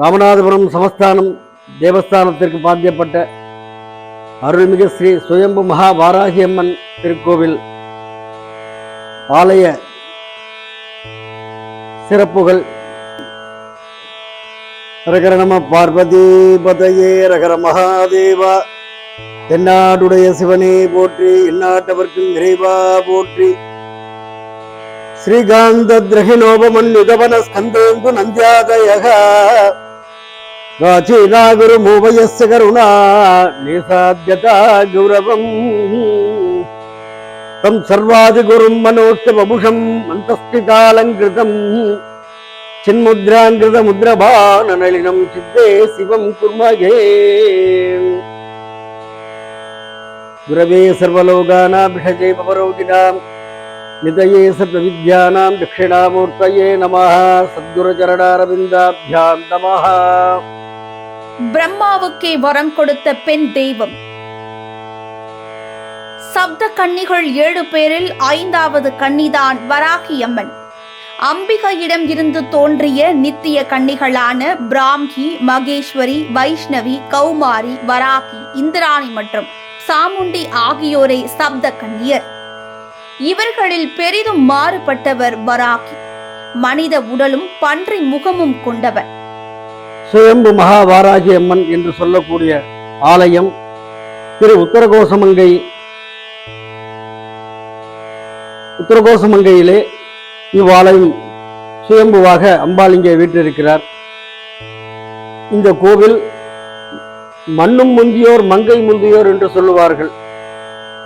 ராமநாதபுரம் சமஸ்தானம் தேவஸ்தானத்திற்கு பாத்தியப்பட்ட அருள்மிகு ஸ்ரீ சுயம்பு மகா வாராகியம்மன் திருக்கோவில் ஆலய சிறப்புகள். ரகர நம பார்வதி பதையே ரகர மகாதேவா. தென்னாடுடைய சிவனே போற்றி இந்நாட்டவர்க்கும் இறைவா போற்றி. ஸ்ரீகாந்த திரகிணோபமன் யுதவன ஸ்கந்தேந்து நந்தியாதயகா. దాచేదా గురు మూవయస్య కరుణా నిసాధ్యత గౌరవం. తం సర్వాది గురుం మనోత్తమభుషం అంతస్థితాలంకృతం. చిన్ముద్రాంకృత ముద్రభాననళినం చిత్తే శివం కుర్మగే గురవే సర్వలోకానాభిషజే పవరోగిణాం నితయే సర్వవిద్యానాం దక్షిణామూర్తయే నమః. సద్గురుచరణారవిందాభ్యాం నమః. பிரம்மாவுக்கே வரம் கொடுத்த பெண் தெய்வம். சப்த கன்னிகள் ஏழு பேரில் ஐந்தாவது கன்னிதான் வராகி அம்மன் அம்பிகையிடம் இருந்து தோன்றிய நித்திய கன்னிகளான பிராம்கி மகேஸ்வரி வைஷ்ணவி கௌமாரி வராகி இந்திராணி மற்றும் சாமுண்டி ஆகியோரே சப்த கன்னியர். இவர்களில் பெரிதும் மாறுபட்டவர் வராகி. மனித உடலும் பன்றி முகமும் கொண்டவர். சுயம்பு மகா வாராகி அம்மன் என்று சொல்லக்கூடிய ஆலயம் திரு உத்தரகோசமங்கை உத்தரகோசமங்கையிலே இவ்வாலயம் சுயம்புவாக அம்பாலிங்கே வீற்றிருக்கிறார். இந்த கோவில் மண்ணும் முந்தியோர் மங்கை முந்தியோர் என்று சொல்லுவார்கள்.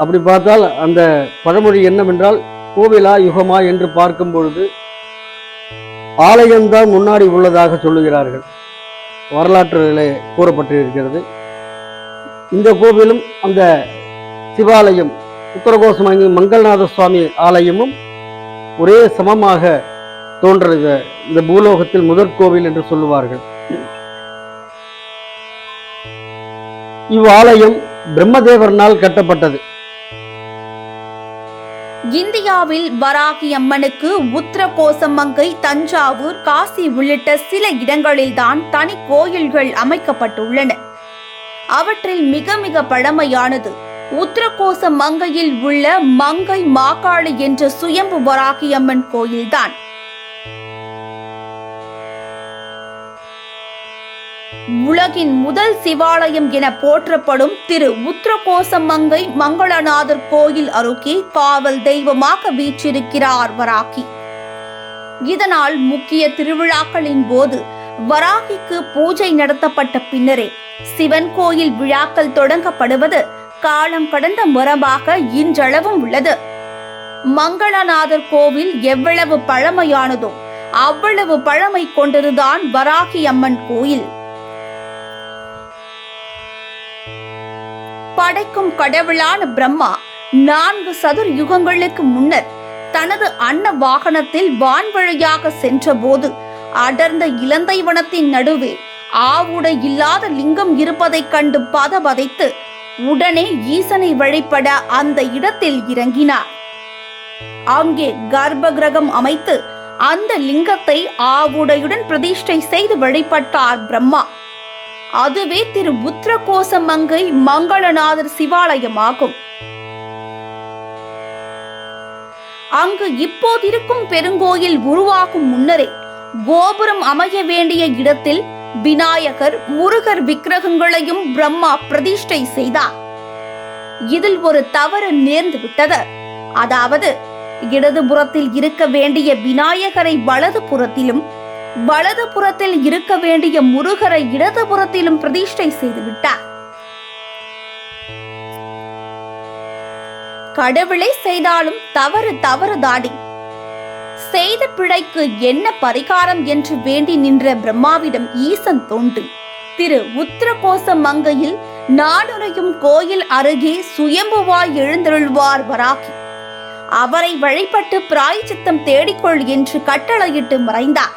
அப்படி பார்த்தால் அந்த பழமொழி என்னவென்றால் கோவிலா யுகமா என்று பார்க்கும் பொழுது ஆலயம்தான் முன்னாடி உள்ளதாக சொல்லுகிறார்கள். வரலாற்றில் கூறப்பட்டிருக்கிறது. இந்த கோவிலும் அந்த சிவாலயம் உத்தரகோசமங்கி மங்கள்நாத சுவாமி ஆலயமும் ஒரே சமமாக தோன்றது இந்த பூலோகத்தில் முதற் கோவில் என்று சொல்லுவார்கள். இவ்வாலயம் பிரம்மதேவர்னால் கட்டப்பட்டது. இந்தியாவில் வராகி அம்மனுக்கு உத்தரகோசமங்கை தஞ்சாவூர் காசி உள்ளிட்ட சில இடங்களில்தான் தனி கோயில்கள் அமைக்கப்பட்டுள்ளன. அவற்றில் மிக மிக பழமையானது உத்தரகோச மங்கையில் உள்ள மங்கை மாக்காளி என்ற சுயம்பு வராகி அம்மன் கோயில்தான். உலகின் முதல் சிவாலயம் என போற்றப்படும் திரு உத்திரகோசமங்கை மங்களநாதர் கோயில் அருகே காவல் தெய்வமாக வீற்றிருக்கிறார் வராகி. இதனால் முக்கிய திருவிழாக்களின் போது வராகிக்கு பூஜை நடத்தப்பட்ட பின்னரே சிவன் கோயில் விழாக்கள் தொடங்கப்படுவது காலம் கடந்த மரபாக இன்றளவும் உள்ளது. மங்களநாதர் கோவில் எவ்வளவு பழமையானதோ அவ்வளவு பழமை கொண்டதுதான் வராகி அம்மன் கோயில். படைக்கும் கடவுளான பிரம்மா நான்கு சதுர் யுகங்களுக்கு முன்னர் தனது அன்ன வாகனத்தில் வான்வழியாக சென்றபோது அடர்ந்த இலந்தை வனத்தின் நடுவே ஆவுடை இல்லாத லிங்கம் இருப்பதைக் கண்டு பதபதைத்து உடனே ஈசனை வழிபட அந்த இடத்தில் இறங்கினார். அங்கே கர்ப்ப கிரகம் அமைத்து அந்த லிங்கத்தை ஆவுடையுடன் பிரதிஷ்டை செய்து வழிபட்டார் பிரம்மா. அதுவே திரு உத்திரகோசமங்கை மங்களநாதர் சிவாலயமாகும். அங்கு இப்போதிருக்கும் பெருங்கோயில் உருவாகும் முன்னரே கோபுரம் அமைய வேண்டிய இடத்தில் விநாயகர் முருகர் விக்கிரகங்களையும் பிரம்மா பிரதிஷ்டை செய்தார். இதில் ஒரு தவறு நேர்ந்து விட்டது. அதாவது இடதுபுறத்தில் இருக்க வேண்டிய விநாயகரை வலது புறத்திலும் வலது புறத்தில் இருக்க வேண்டிய முருகரை இடதுபுறத்திலும் பிரதிஷ்டை செய்து விட்டார் கடவுளை செய்தாலும் தவறு தவறு தாடி செய்த பிழைக்கு என்ன பரிகாரம் என்று வேண்டி நின்ற பிரம்மாவிடம் ஈசன் தோன்று திரு உத்திரகோச மங்கையில் நாடுரையும் கோயில் அருகே சுயம்புவாய் எழுந்தருள்வார் வராகி. அவரை வழிபட்டு பிராய்ச்சித்தம் தேடிக்கொள் என்று கட்டளையிட்டு மறைந்தார்.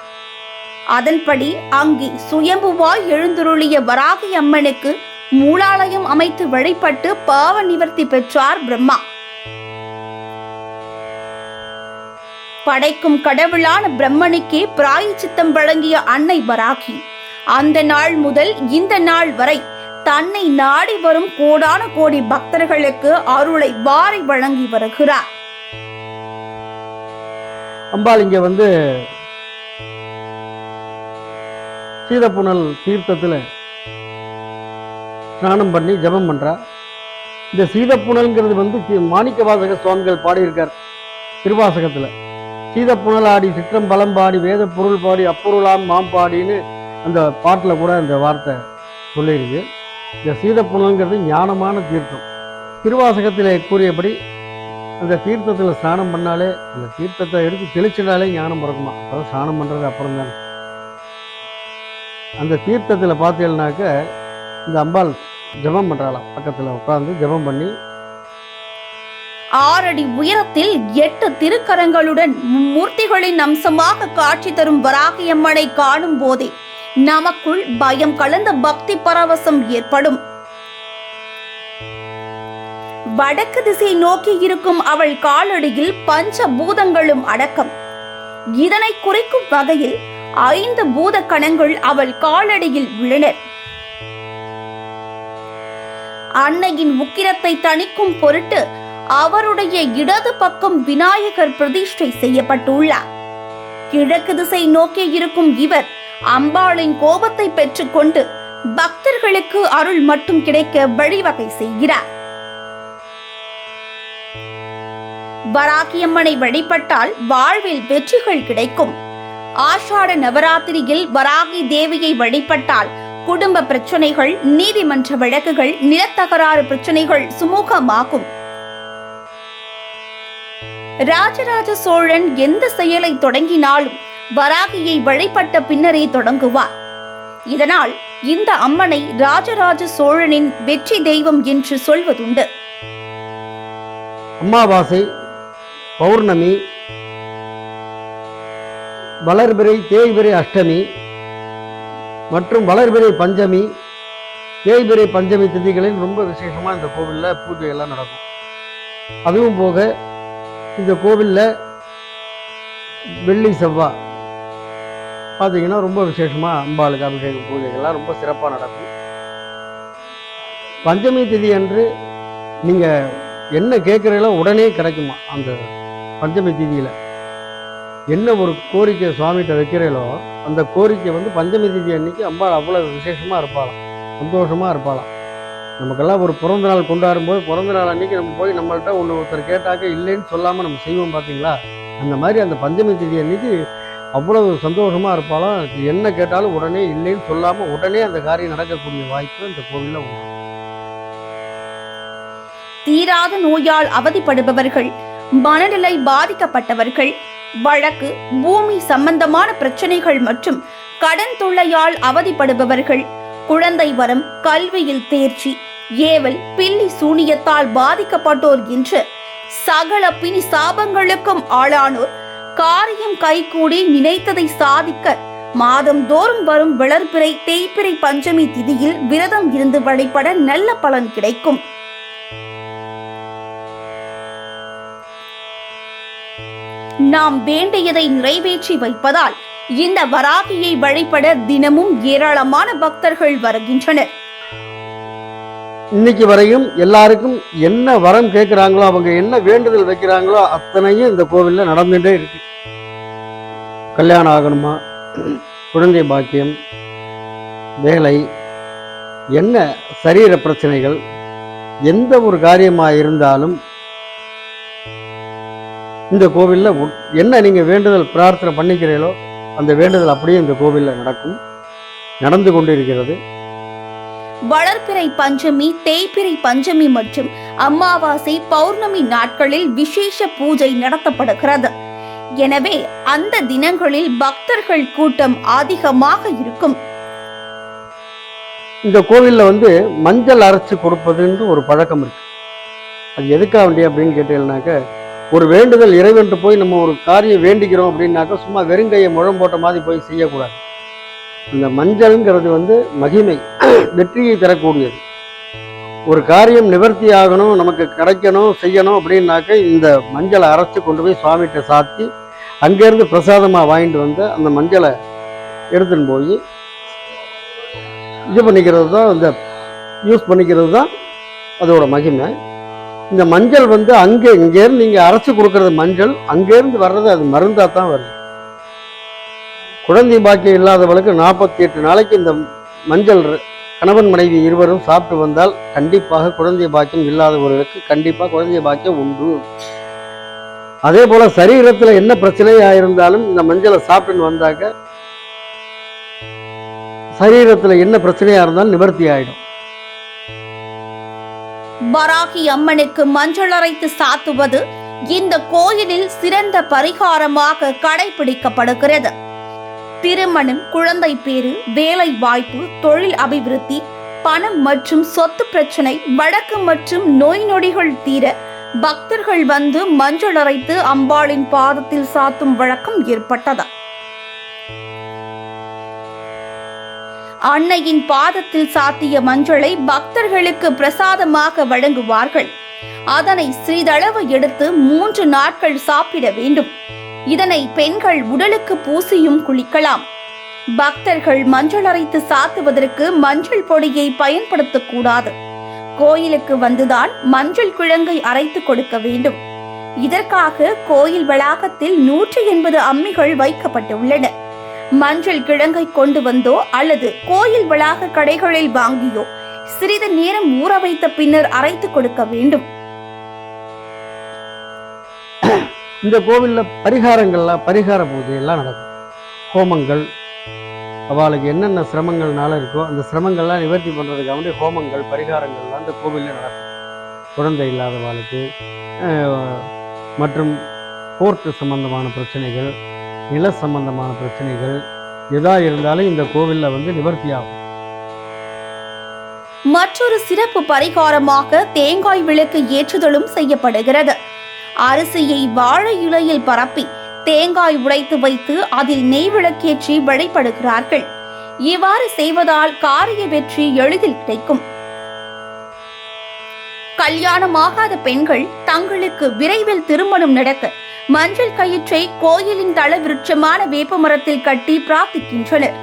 அதன்படி அங்கே சுயம்புவாய் எழுந்துருளிய வராகி அம்மனுக்கு மூலாலயம் அமைத்து வழிபட்டு பாவ நிவர்த்தி பெற்றார் பிரம்மா. படைக்கும் கடவுளான பிரம்மனுக்கே பிராயச்சித்தம் வழங்கிய அன்னை வராகி அந்த நாள் முதல் இந்த நாள் வரை தன்னை நாடி வரும் கோடான கோடி பக்தர்களுக்கு அருளை வாரி வழங்கி வருகிறார். அம்பாள் இங்க வந்து சீதப்புனல் தீர்த்தத்தில் ஸ்நானம் பண்ணி ஜபம் பண்ணுறா இந்த சீதப்புணல்ங்கிறது வந்து சி- மாணிக்கவாசக சுவாமிகள் பாடியிருக்கார் திருவாசகத்தில். சீதப்புணல் ஆடி சிற்றம் பலம் பாடி வேத பொருள் பாடி அப்பொருளாம் மாம்பாடின்னு அந்த பாட்டில் கூட அந்த வார்த்தை சொல்லியிருக்கு. இந்த சீதப்புணல்ங்கிறது ஞானமான தீர்த்தம். திருவாசகத்தில் கூறியபடி அந்த தீர்த்தத்தில் ஸ்நானம் பண்ணாலே அந்த தீர்த்தத்தை எடுத்து தெளிச்சினாலே ஞானம் பிறக்குமா? அப்புறம் ஸ்நானம் பண்ணுறது அப்புறம் தான் அந்த தீர்த்தத்தில் பார்த்தீங்கன்னாக்க இந்த அம்பாள் ஜபம் பண்ணுறாளாம் பக்கத்தில் உட்காந்து ஜபம் பண்ணி ஆறடி உயரத்தில் எட்டு திருக்கரங்களுடன் மூர்த்திகளின் அம்சமாக காட்சி தரும் வராகியம்மனை காணும் போதே நமக்குள் பயம் கலந்த பக்தி பரவசம் ஏற்படும். வடக்கு திசை நோக்கி இருக்கும் அவள் காலடியில் பஞ்ச பூதங்களும் அடக்கம். இதனை குறிக்கும் வகையில் ஐந்து பூத கணங்கள் அவள் காலடியில் உள்ளனர் அன்னையின் உக்கிரத்தை தணிக்கும் பொருட்டு அவருடைய இடது பக்கம் விநாயகர் பிரதிஷ்டை செய்யப்பட்டுள்ளார். கிழக்கு திசை நோக்கி இருக்கும் இவர் அம்பாளின் கோபத்தை பெற்றுக்கொண்டு பக்தர்களுக்கு அருள் மட்டும் கிடைக்க வழிவகை செய்கிறார். வராகியம்மனை வழிபட்டால் வாழ்வில் வெற்றிகள் கிடைக்கும். ஆஷாட நவராத்திரியில் வராகி தேவியை வழிபட்டால் குடும்ப பிரச்சனைகள் நீதிமன்ற வழக்குகள் நிலத்தகராறு பிரச்சனைகள் சுமூகமாகும். ராஜராஜ சோழன் எந்த செயலை தொடங்கினாலும் வராகியை வழிபட்ட பின்னரே தொடங்குவார். இதனால் இந்த அம்மனை ராஜராஜ சோழனின் வெற்றி தெய்வம் என்று சொல்வதுண்டு. அமாவாசை பௌர்ணமி வளர்பிறை தேய்பிறை அஷ்டமி மற்றும் வளர்பிறை பஞ்சமி தேய்பிறை பஞ்சமி திதிகளில் ரொம்ப விசேஷமாக இந்த கோவிலில் பூஜை எல்லாம் நடக்கும். அதுவும் போக இந்த கோவிலில் வெள்ளி செவ்வாய் பார்த்தீங்கன்னா ரொம்ப விசேஷமாக அம்பாளுக்கு அபிஷேகம் பூஜைகள்லாம் ரொம்ப சிறப்பாக நடக்கும். பஞ்சமி திதி அன்று நீங்கள் என்ன கேட்குறீங்களோ உடனே கிடைக்குமா அந்த பஞ்சமி திதியில்? என்ன ஒரு கோரிக்கை சுவாமிகிட்ட வைக்கிறீங்களோ அந்த கோரிக்கை வந்து பஞ்சமி திதி அன்னைக்கு அம்பாள் அவ்வளோ விசேஷமாக இருப்பாளாம். சந்தோஷமாக இருப்பாளாம். நமக்கெல்லாம் ஒரு பிறந்த நாள் கொண்டாடும் போது பிறந்த நாள் அன்னைக்கு நம்ம போய் நம்மள்ட்ட ஒன்று ஒருத்தர் கேட்டாக்க இல்லைன்னு சொல்லாமல் நம்ம செய்வோம் பார்த்தீங்களா அந்த மாதிரி அந்த பஞ்சமி திதி அன்னைக்கு அவ்வளவு சந்தோஷமாக இருப்பாலும் என்ன கேட்டாலும் உடனே இல்லைன்னு சொல்லாமல் உடனே அந்த காரியம் நடக்கக்கூடிய வாய்ப்பு இந்த கோவிலில் உண்டு. தீராத நோயால் அவதிப்படுபவர்கள் மனநிலை பாதிக்கப்பட்டவர்கள் வழக்கு பூமி சம்பந்தமான பிரச்சனைகள் மற்றும் கடன் தொல்லையால் அவதிப்படுபவர்கள் குழந்தை வரம் கல்வியில் தேர்ச்சி ஏவல் பில்லி சூனியத்தால் பாதிக்கப்பட்டோர் என்று சகல பிணி சாபங்களுக்கும் ஆளானோர் காரியம் கைகூடி நினைத்ததை சாதிக்க மாதம் தோறும் வரும் வளர்பிறை தேய்பிறை பஞ்சமி திதியில் விரதம் இருந்து வழிபட நல்ல பலன் கிடைக்கும். நாம் வேண்டியதை நிறைவேற்றி வைப்பதால் இந்த வராகியை வழிபட தினமும் ஏராளமான பக்தர்கள் வருகின்றனர். இன்னைக்கு வரையும் எல்லாருக்கும் என்ன வரம் கேட்குறாங்களோ அவங்க என்ன வேண்டுதல் வைக்கிறாங்களோ அத்தனையும் இந்த கோவிலில் நடந்துகிட்டே இருக்கு. கல்யாணம் ஆகணுமா? குழந்தை பாக்கியம் வேலை என்ன? சரீர பிரச்சனைகள் எந்த ஒரு காரியமாக இருந்தாலும் இந்த கோவிலில் என்ன நீங்கள் வேண்டுதல் பிரார்த்தனை பண்ணிக்கிறீங்களோ அந்த வேண்டுதல் அப்படியே இந்த கோவிலில் நடக்கும். நடந்து கொண்டிருக்கிறது. வளர்பிறை பஞ்சமி தேய்பிறை பஞ்சமி மற்றும் அமாவாசை பௌர்ணமி நாட்களில் விசேஷ பூஜை நடத்தப்படுகிறது. எனவே அந்த தினங்களில் பக்தர்கள் கூட்டம் அதிகமாக இருக்கும். இந்த கோவிலில் வந்து மஞ்சள் அரைச்சு கொடுப்பதுன்னு ஒரு பழக்கம் இருக்கு. அது எதுக்காக வேண்டிய அப்படின்னு கேட்டீங்கன்னாக்க ஒரு வேண்டுதல் இறைவன்ட்டு போய் நம்ம ஒரு காரியம் வேண்டிக்கிறோம் அப்படின்னாக்கா சும்மா வெறுங்கையை முழம் போட்ட மாதிரி போய் செய்யக்கூடாது. இந்த மஞ்சள்ங்கிறது வந்து மகிமை வெற்றியை தரக்கூடியது. ஒரு காரியம் நிவர்த்தி ஆகணும் நமக்கு கிடைக்கணும் செய்யணும் அப்படின்னாக்க இந்த மஞ்சளை அரைச்சி கொண்டு போய் சுவாமிகிட்ட சாத்தி அங்கேருந்து பிரசாதமாக வாங்கிட்டு வந்து அந்த மஞ்சளை எடுத்துன்னு போய் இது பண்ணிக்கிறது தான் இந்த யூஸ் பண்ணிக்கிறது தான் அதோட மகிமை. இந்த மஞ்சள் வந்து அங்கே இங்கேருந்து நீங்கள் அரைச்சி கொடுக்கறது மஞ்சள் அங்கேருந்து வர்றது அது மருந்தாக தான் வருது. குழந்தை பாக்கியம் இல்லாதவளுக்கு நாற்பத்தி எட்டு நாளைக்கு இந்த மஞ்சள் கணவன் மனைவி இருவரும் சாப்பிட்டு வந்தால் கண்டிப்பாக குழந்தை பாக்கியம் இல்லாதவர்களுக்கு கண்டிப்பாக குழந்தை பாக்கியம் உண்டு. அதே போல சரீரத்தில் என்ன பிரச்சனையாக இருந்தாலும் இந்த மஞ்சளை சாப்பிட்டுன்னு வந்தாக்க சரீரத்தில் என்ன பிரச்சனையாக இருந்தாலும் நிவர்த்தி ஆகிடும் வராகி அம்மனுக்கு மஞ்சள் அரைத்து சாத்துவது இந்த கோயிலில் சிறந்த பரிகாரமாக கடைபிடிக்கப்படுகிறது. திருமணம் குழந்தை பேரு வேலை வாய்ப்பு தொழில் அபிவிருத்தி பணம் மற்றும் சொத்து பிரச்சனை வழக்கு மற்றும் நோய் நொடிகள் தீர பக்தர்கள் வந்து மஞ்சள் அரைத்து அம்பாளின் பாதத்தில் சாத்தும் வழக்கம் ஏற்பட்டதா. அன்னையின் பாதத்தில் சாத்திய மஞ்சளை பக்தர்களுக்கு பிரசாதமாக வழங்குவார்கள். அதனை சிறிதளவு எடுத்து மூன்று நாட்கள் சாப்பிட வேண்டும். இதனை பெண்கள் உடலுக்கு பூசியும் குளிக்கலாம். பக்தர்கள் மஞ்சள் அரைத்து சாத்துவதற்கு மஞ்சள் பொடியை பயன்படுத்தக்கூடாது கோயிலுக்கு வந்துதான் மஞ்சள் கிழங்கை அரைத்து கொடுக்க வேண்டும். இதற்காக கோயில் வளாகத்தில் நூற்றி எண்பது அம்மிகள் வைக்கப்பட்டுள்ளன. மஞ்சள் கிழங்கை கொண்டு வந்தோ அல்லது கோயில் வளாக கடைகளில் வாங்கியோ சிறிது நேரம் ஊற வைத்த பின்னர் அரைத்து கொடுக்க வேண்டும். இந்த கோவிலில் பரிகாரங்கள்லாம் பரிகார பூஜை எல்லாம் நடக்கும். ஹோமங்கள் அவளுக்கு என்னென்ன சிரமங்கள்னால இருக்கோ அந்த சிரமங்கள்லாம் நிவர்த்தி பண்ணுறதுக்காக வந்து ஹோமங்கள் பரிகாரங்கள்லாம் அந்த கோவிலில் நடக்கும். குழந்தை இல்லாதவாளுக்கு மற்றும் கோர்ட்டு சம்பந்தமான பிரச்சனைகள் நில சம்பந்தமான பிரச்சனைகள் எதா இருந்தாலும் இந்த கோவிலில் வந்து நிவர்த்தி ஆகும் மற்றொரு சிறப்பு பரிகாரமாக தேங்காய் விளக்கு ஏற்றுதலும் செய்யப்படுகிறது. அரிசியை வாழை இலையில் பரப்பி தேங்காய் உடைத்து வைத்து அதில் நெய் விளக்கேற்றி வழிபடுகிறார்கள். இவ்வாறு செய்வதால் காரிய வெற்றி எளிதில் கிடைக்கும். கல்யாணமாகாத பெண்கள் தங்களுக்கு விரைவில் திருமணம் நடக்க மஞ்சள் கயிற்றை கோயிலின் தள விருட்சமான வேப்பமரத்தில் கட்டி பிரார்த்திக்கின்றனர்.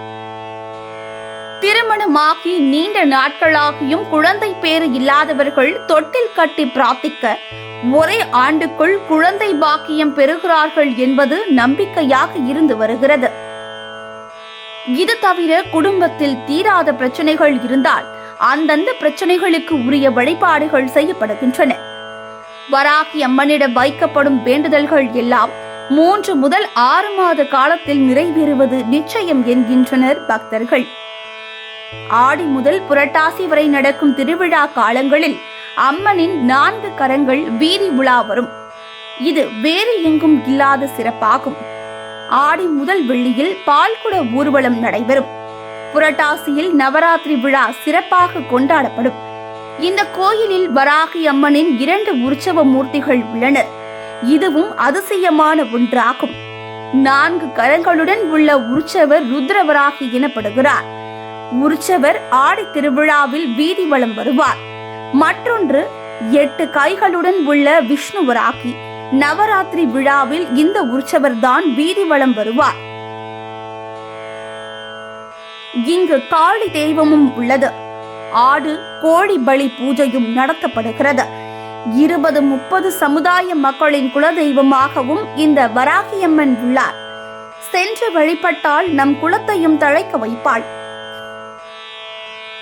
திருமணமாகி நீண்ட நாட்களாகியும் குழந்தை பேறு இல்லாதவர்கள் தொட்டில் கட்டி பிரார்த்திக்க ஒரே ஆண்டுக்குள் குழந்தை பாக்கியம் பெறுகிறார்கள் என்பது நம்பிக்கையாக இருந்து வருகிறது. இது தவிர குடும்பத்தில் தீராத பிரச்சனைகள் இருந்தால் அந்தந்த பிரச்சனைகளுக்கு உரிய வழிபாடுகள் செய்யப்படுகின்றன. வராகி அம்மனிடம் வைக்கப்படும் வேண்டுதல்கள் எல்லாம் மூன்று முதல் ஆறு மாத காலத்தில் நிறைவேறுவது நிச்சயம் என்கின்றனர் பக்தர்கள். ஆடி முதல் புரட்டாசி வரை நடக்கும் திருவிழா காலங்களில் அம்மனின் நான்கு கரங்கள் வீதி உலா வரும். இது வேறு எங்கும் இல்லாத சிறப்பாகும். ஆடி முதல் வெள்ளியில் பால்குட ஊர்வலம் நடைபெறும். புரட்டாசியில் நவராத்திரி விழா சிறப்பாக கொண்டாடப்படும். இந்த கோயிலில் வராகி அம்மனின் இரண்டு உற்சவ மூர்த்திகள் உள்ளனர். இதுவும் அதிசயமான ஒன்றாகும். நான்கு கரங்களுடன் உள்ள உற்சவர் ருத்ரவராகி எனப்படுகிறார். உற்சவர் ஆடி திருவிழாவில் வீதி வலம் வருவார். மற்றொன்று எட்டு கைகளுடன் உள்ள விஷ்ணுவராகி. நவராத்திரி விழாவில் இந்த உற்சவர் தான் வீதி வலம் வருவார். இங்கு காளி தெய்வமும் உள்ளது. ஆடு கோழி பலி பூஜையும் நடத்தப்படுகிறது. இருபது முப்பது சமுதாய மக்களின் குலதெய்வமாகவும் இந்த வராகியம்மன் உள்ளார். சென்று வழிபட்டால் நம் குலத்தையும் தழைக்க வைப்பாள்.